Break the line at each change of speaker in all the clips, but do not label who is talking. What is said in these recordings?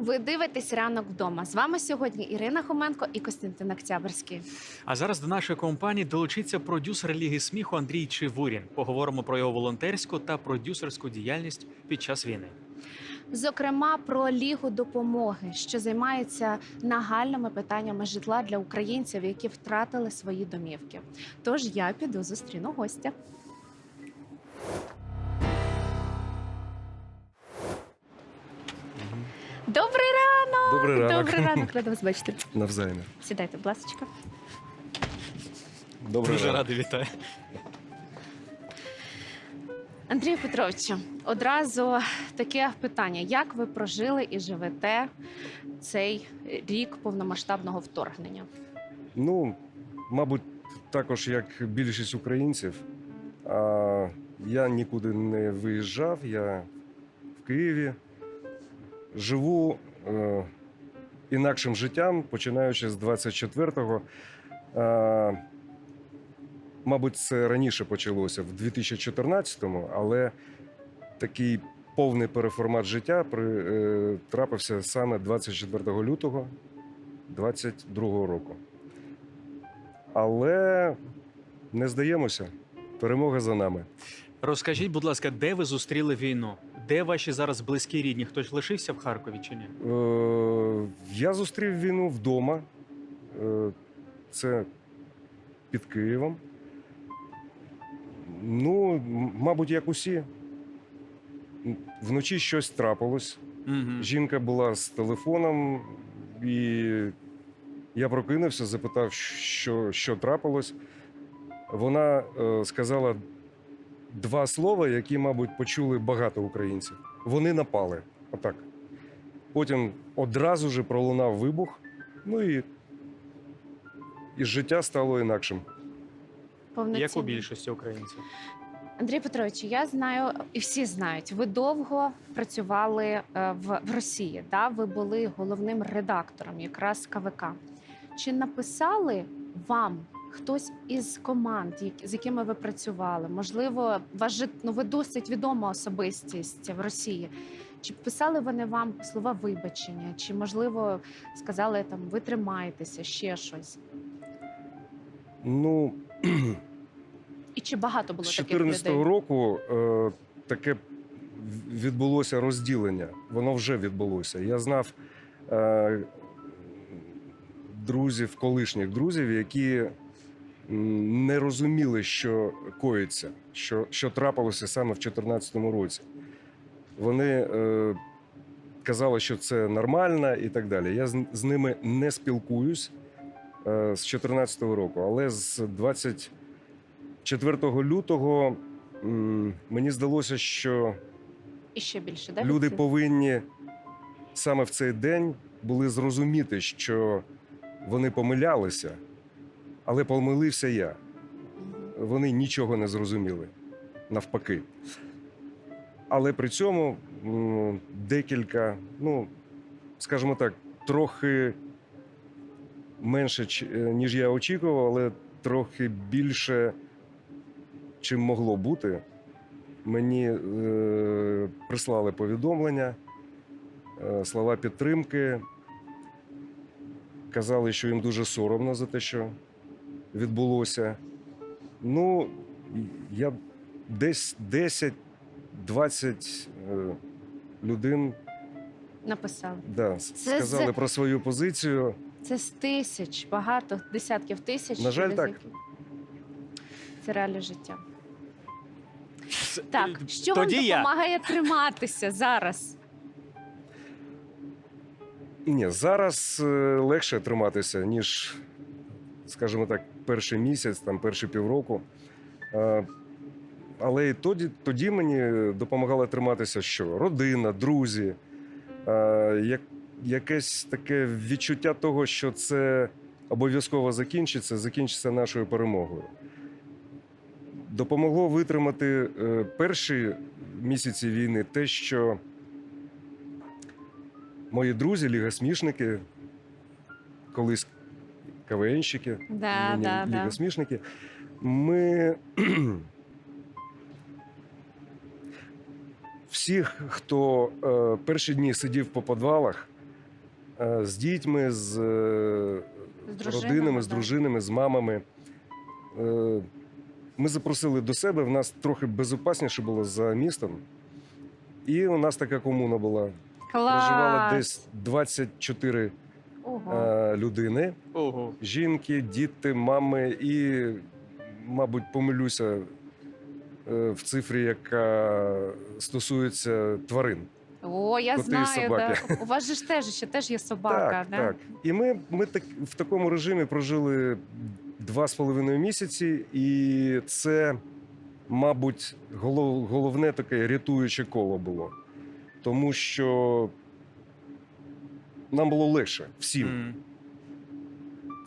Ви дивитесь ранок вдома. З вами сьогодні Ірина Хоменко і Костянтин Октябрьський.
А зараз до нашої компанії долучиться продюсер Ліги сміху Андрій Чивурін. Поговоримо про його волонтерську та продюсерську діяльність під час війни.
Зокрема, про лігу допомоги, що займається нагальними питаннями житла для українців, які втратили свої домівки. Тож я піду зустріну гостя. Добрий ранок!
Добрий ранок.
Добрий ранок, рада вас бачити.
Навзаєм.
Сідайте, будь ласка.
Добрий
Дуже
ранок.
радий вітаю.
Андрію Петровичу, одразу таке питання: як ви прожили і живете цей рік повномасштабного вторгнення?
Ну, мабуть, також як більшість українців. А, я нікуди не виїжджав, я в Києві. Живу е, інакшим життям, починаючи з 24-го. А, мабуть, це раніше почалося, в 2014-му, але такий повний переформат життя при, е, трапився саме 24 лютого 22-го року. Але не здаємося. Перемога за нами.
Розкажіть, будь ласка, де ви зустріли війну? Де ваші зараз близькі рідні? Хтось лишився в Харкові чи ні?
Е, я зустрів війну вдома. Е, це під Києвом. Ну, мабуть, як усі. Вночі щось трапилось.
Угу.
Жінка була з телефоном, і я прокинувся, запитав, що, що трапилось. Вона е, сказала два слова, які, мабуть, почули багато українців. Вони напали. Отак. Потім одразу ж пролунав вибух, ну і, і життя стало інакшим.
Як у більшості українців?
Андрій Петрович, я знаю, і всі знають. Ви довго працювали е, в, в Росії. Да? Ви були головним редактором якраз КВК. Чи написали вам хтось із команд, з якими ви працювали? Можливо, ваш жит- ну, ви досить відома особистість в Росії. Чи писали вони вам слова вибачення? Чи можливо сказали там ви тримаєтеся, ще щось?
Ну,
І чи багато було
З
таких
2014 року е, таке відбулося розділення. Воно вже відбулося. Я знав е, друзів, колишніх друзів, які не розуміли, що коїться, що, що трапилося саме в 2014 році. Вони е, казали, що це нормально і так далі. Я з, з ними не спілкуюсь е, з 2014 року, але з 20 4 лютого м, мені здалося, що
І ще більше, да?
люди повинні саме в цей день були зрозуміти, що вони помилялися, але помилився я. Вони нічого не зрозуміли, навпаки. Але при цьому декілька, ну, скажімо так, трохи менше, е, ніж я очікував, але трохи більше, чим могло бути. Мені е, прислали повідомлення, е, слова підтримки. Казали, що їм дуже соромно за те, що відбулося. Ну, я десь 10-20 е, людей
Написали.
да,
Це
сказали
з-
про свою позицію.
Це з тисяч, багато десятків тисяч.
На жаль, так.
які- Це реальне життя.
С-
Так,
е,
що вам
Тоді я.
допомагає триматися зараз?
Ні, зараз е, легше триматися, ніж, скажімо так, перший місяць, там, перші півроку. Е, Але і тоді, тоді мені допомагало триматися що? Родина, друзі, е, як, якесь таке відчуття того, що це обов'язково закінчиться, закінчиться нашою перемогою. Допомогло витримати е, перші місяці війни те, що мої друзі, лігосмішники, колись КВНщики,
Да, да, да.
лігосмішники, ми всіх, хто е, перші дні сидів по підвалах, е, з дітьми, з, е,
З
родинами, з дружинами, з мамами. Е, Ми запросили до себе, в нас трохи безопасніше було за містом. І у нас така комуна була. Проживало
Клас.
десь 24
Ого.
Е, людини.
Ого.
жінки, діти, мами, і, мабуть, помилюся е, в цифрі, яка стосується тварин.
О, я
коти і
знаю.
собаки.
Да. У вас же ж теж ще теж є собака.
так,
да?
так. І ми, ми так, в такому режимі прожили два з половиною місяці, і це, мабуть, голов, головне таке рятуюче коло було. Тому що нам було легше всім.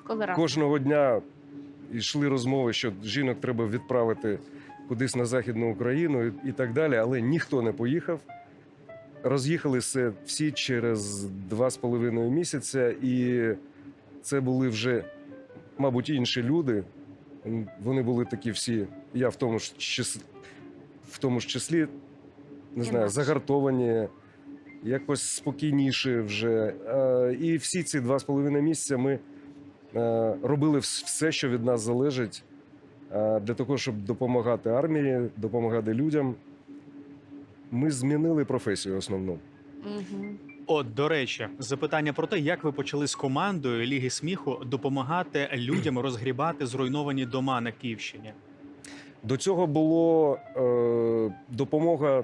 Коли.
Кожного дня йшли розмови, що жінок треба відправити кудись на Західну Україну і, і так далі, але ніхто не поїхав. Роз'їхалися всі через два з половиною місяця, і це були вже, мабуть, інші люди. Вони були такі всі, я в тому ж числі, в тому ж числі не знаю, загартовані, якось спокійніше вже. Е, І всі ці два з половиною місяця ми е, робили все, що від нас залежить, е, для того, щоб допомагати армії, допомагати людям. Ми змінили професію основну.
Угу.
От, до речі, запитання про те, як ви почали з командою Ліги сміху допомагати людям розгрібати зруйновані дома на Київщині.
До цього було е, допомога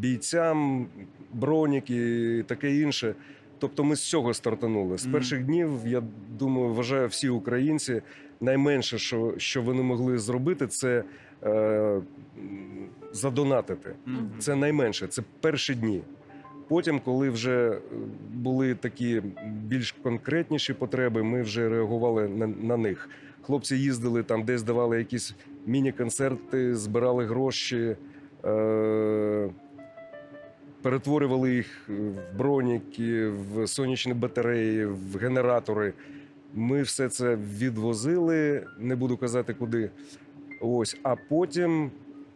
бійцям, броніки і таке інше. Тобто ми з цього стартанули. З
перших
днів, я думаю, вважаю всі українці. Найменше, що, що вони могли зробити, це е, задонатити. Це найменше, це перші дні. Потім, коли вже е, були такі більш конкретніші потреби, ми вже реагували на, на них. Хлопці їздили там, десь давали якісь міні-концерти, збирали гроші, перетворювали їх в броніки, в сонячні батареї, в генератори. Ми все це відвозили, не буду казати куди. Ось, а потім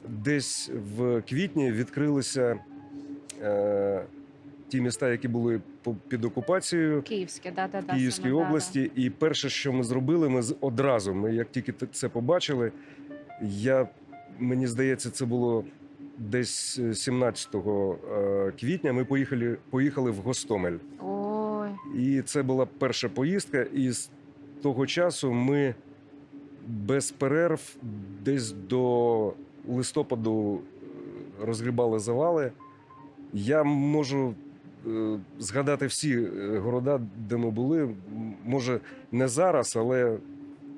десь в квітні відкрилися е, ті міста, які були під окупацією
Київське, да, да, да.
в Київській
саме, да,
області. І перше, що ми зробили, ми одразу, ми як тільки це побачили, я, мені здається, це було десь е, 17 е, квітня. Ми поїхали, поїхали в Гостомель.
Ой,
І це була перша поїздка. І з того часу ми без перерв десь до листопаду е, розгрібали завали. Я можу е, згадати всі е, города, де ми були. Може, не зараз, але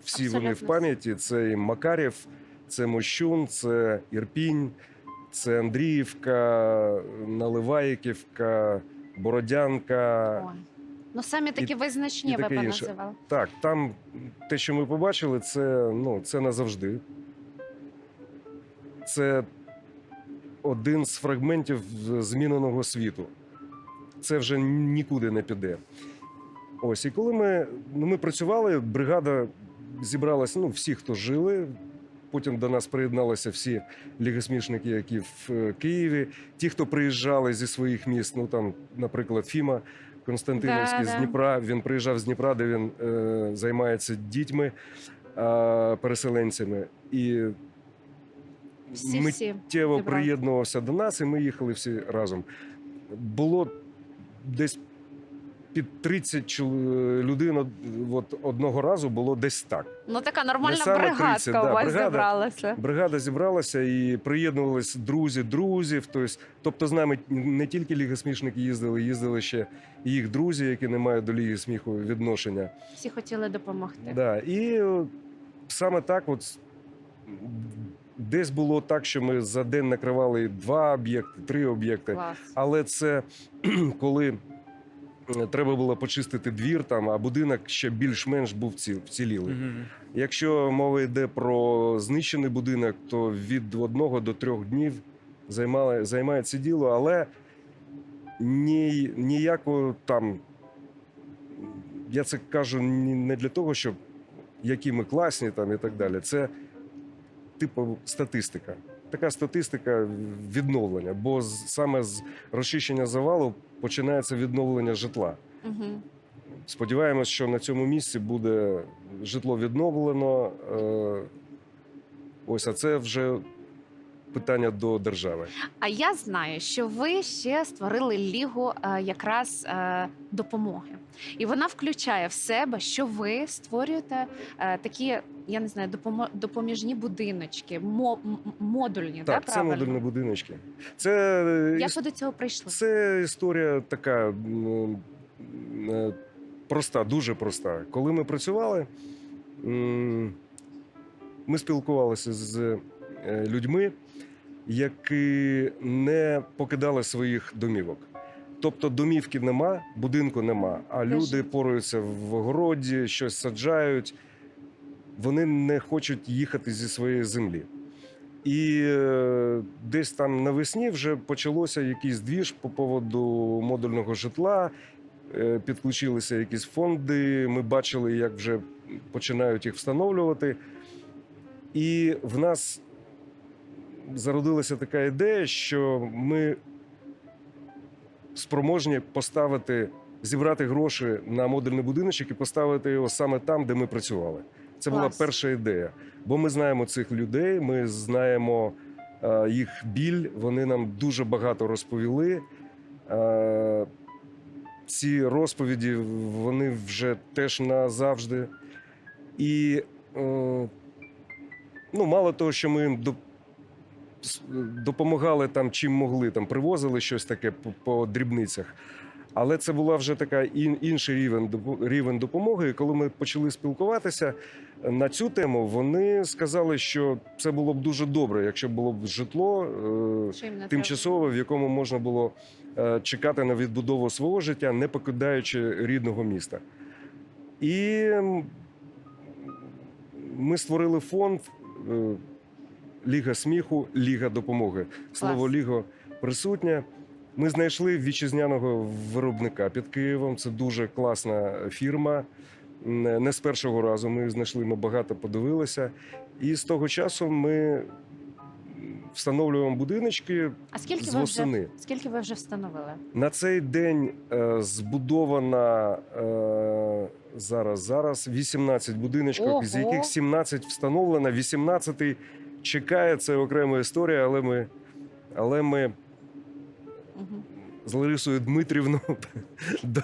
всі вони в пам'яті. Це і Макарів, це Мощун, це Ірпінь, це Андріївка, Наливайківка, Бородянка.
ой. Ну самі такі визначні
і
ви поназивали.
Так, там те, що ми побачили, це, ну, це назавжди. Це один з фрагментів зміненого світу. Це вже нікуди не піде. Ось, і коли ми, ну, ми працювали, бригада зібралася, ну, всі, хто жили. Потім до нас приєдналися всі лігосмішники, які в е, Києві. Ті, хто приїжджали зі своїх міст, ну там, наприклад, Фіма Константиновський
Да,
з
да.
Дніпра. Він приїжджав з Дніпра, де він е, займається дітьми, е, переселенцями. І
Всі,
ми
всі.
приєднувався до нас, і ми їхали всі разом. Було десь під 30 чол- людей од- от одного разу було десь так.
Ну така нормальна бригадка
30,
у
да,
вас
бригада.
зібралася.
Бригада зібралася і приєднувалися друзі, друзів. Тобто, тобто з нами не тільки Ліга смішники їздили, їздили ще їх друзі, які не мають до Ліги сміху відношення.
Всі хотіли допомогти.
Да. І е, саме так, от десь було так, що ми за день накривали два об'єкти, три об'єкти. Але це коли е, треба було почистити двір, там, а будинок ще більш-менш був вцілілий.
Мгм.
Якщо мова йде про знищений будинок, то від одного до трьох днів займає, займає це діло, але ні, ніякого там. Я це кажу не для того, щоб які ми класні там і так далі. Це типу статистика. Така статистика відновлення, бо саме з розчищення завалу починається відновлення житла.
Угу.
Сподіваємось, що на цьому місці буде житло відновлено. Е, Ось, а це вже питання до держави.
А я знаю, що ви ще створили лігу е, якраз е, допомоги, і вона включає в себе, що ви створюєте е, такі, я не знаю, допомо- допоміжні будиночки, мо- модульні,
Так,
да,
це
правильно?
модульні будиночки. Це, е,
Як ви до цього прийшли?
це історія така е, проста, дуже проста. Коли ми працювали, ми спілкувалися з людьми, які не покидали своїх домівок. Тобто домівки нема, будинку нема, а люди
жить.
пораються в городі, щось саджають. Вони не хочуть їхати зі своєї землі. І е, десь там навесні вже почалося якийсь двіж по поводу модульного житла. Е, підключилися якісь фонди. Ми бачили, як вже починають їх встановлювати. І в нас зародилася така ідея, що ми спроможні поставити, зібрати гроші на модульний будиночок і поставити його саме там, де ми працювали. Це була
Клас.
перша ідея. Бо ми знаємо цих людей, ми знаємо е, їх біль. Вони нам дуже багато розповіли. Е, ці розповіді вони вже теж назавжди. І е, ну, мало того, що ми їм допомагали там, чим могли, там привозили щось таке по, по дрібницях. Але це була вже така ін, інший рівень, рівень допомоги. І коли ми почали спілкуватися на цю тему, вони сказали, що це було б дуже добре, якщо було б житло е,
їм не
тимчасове, в якому можна було е, чекати на відбудову свого життя, не покидаючи рідного міста. І ми створили фонд е, Ліга сміху, Ліга допомоги. Слово. Ліго присутнє. Ми знайшли вітчизняного виробника під Києвом. Це дуже класна фірма. Не з першого разу ми знайшли, ми багато подивилися. І з того часу ми встановлюємо будиночки
А скільки
з
ви вже скільки ви вже встановили?
На цей день е, збудовано е, зараз, зараз 18 будиночків, з яких 17 встановлено, 18 чекає. Це окрема історія, але ми, але ми
Угу.
з Ларисою Дмитрівною до,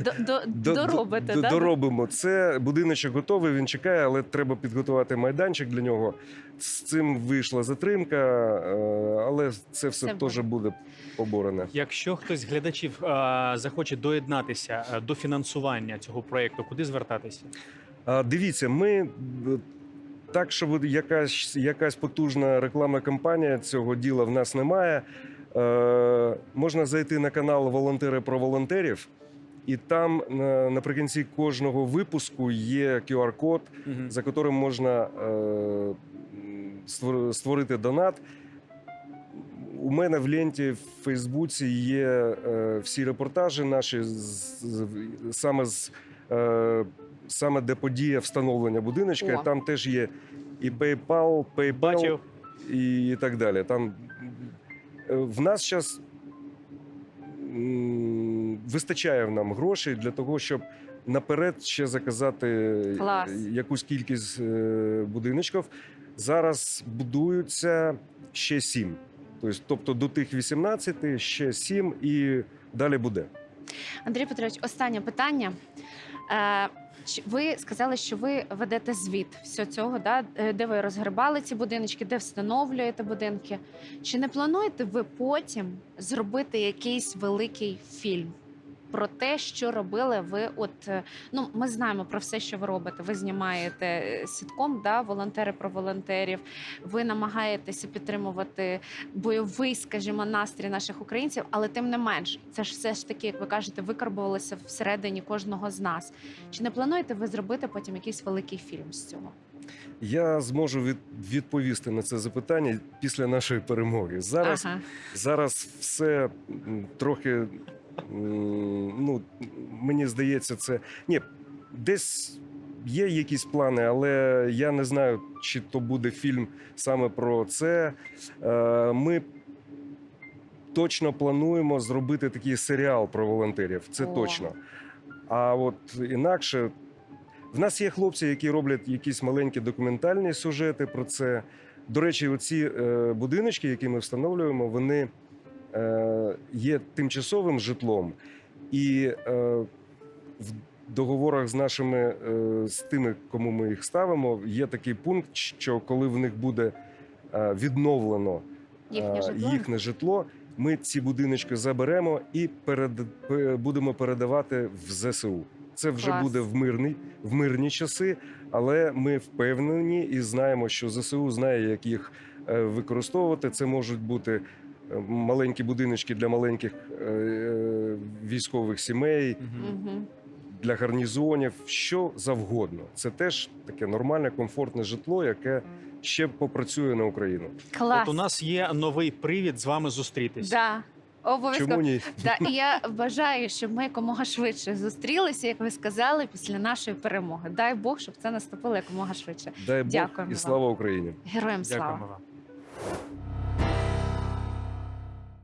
До, до,
до-
доробите,
до-
да?
доробимо. Це будиночок готовий, він чекає, але треба підготувати майданчик для нього. З цим вийшла затримка, е, але це все теж буде поборене.
Якщо хтось з глядачів захоче доєднатися до фінансування цього проєкту, куди звертатися?
Дивіться, ми е, так, щоб якась, якась потужна рекламна кампанія цього діла в нас немає. Е, можна зайти на канал Волонтери про волонтерів, і там на- наприкінці кожного випуску є QR-код,
Мгм.
за яким можна е, створити донат. У мене в ленті в Фейсбуці є е, всі репортажі наші з, з- саме з е, саме де подія встановлення будиночка.
О.
Там теж є і PayPal, PayPal
Бачив.
і так далі. Там е, в нас зараз вистачає нам грошей для того, щоб наперед ще заказати
Клас.
якусь кількість е, будиночків. Зараз будуються ще сім. Тобто, тобто до тих 18 ще сім і далі буде.
Андрій Петрович, останнє питання. Ви сказали, що ви ведете звіт всього цього, да? е, де ви розгребали ці будиночки, де встановлюєте будинки. Чи не плануєте ви потім зробити якийсь великий фільм? Про те, що робили ви, от е, ну ми знаємо про все, що ви робите. Ви знімаєте е, сітком, да, волонтери про волонтерів. Ви намагаєтеся підтримувати бойовий, скажімо, настрій наших українців, але тим не менш, це ж все ж таки, як ви кажете, викарбувалося всередині кожного з нас. Чи не плануєте ви зробити потім якийсь великий фільм з цього?
Я зможу від, відповісти на це запитання після нашої перемоги. Зараз
Ага.
Зараз все трохи, ну, мені здається, це. Ні, десь є якісь плани, але я не знаю, чи то буде фільм саме про це. Е, Ми точно плануємо зробити такий серіал про волонтерів. Це
О.
точно. А от інакше, в нас є хлопці, які роблять якісь маленькі документальні сюжети про це. До речі, оці е, будиночки, які ми встановлюємо, вони є тимчасовим житлом, і е, в договорах з нашими е, з тими, кому ми їх ставимо, є такий пункт, що коли в них буде е, відновлено
Їхнє
е,
житло?
їхнє житло, ми ці будиночки заберемо і перед, будемо передавати в ЗСУ. Це вже
Клас.
буде в мирні, в мирні часи, але ми впевнені і знаємо, що ЗСУ знає, як їх е, використовувати. Це можуть бути е, маленькі будиночки для маленьких е, е, військових сімей,
Угу.
для гарнізонів, що завгодно. Це теж таке нормальне, комфортне житло, яке ще попрацює на Україну.
Клас.
От у нас є новий привід з вами зустрітись.
Да. Обов'язково.
Чому ні?
Да, і я бажаю, щоб ми якомога швидше зустрілися, як ви сказали, після нашої перемоги. Дай Бог, щоб це наступило якомога швидше.
Дай Бог
Дякуємо
і
вам.
слава Україні!
Героям слава!
Дякуємо вам.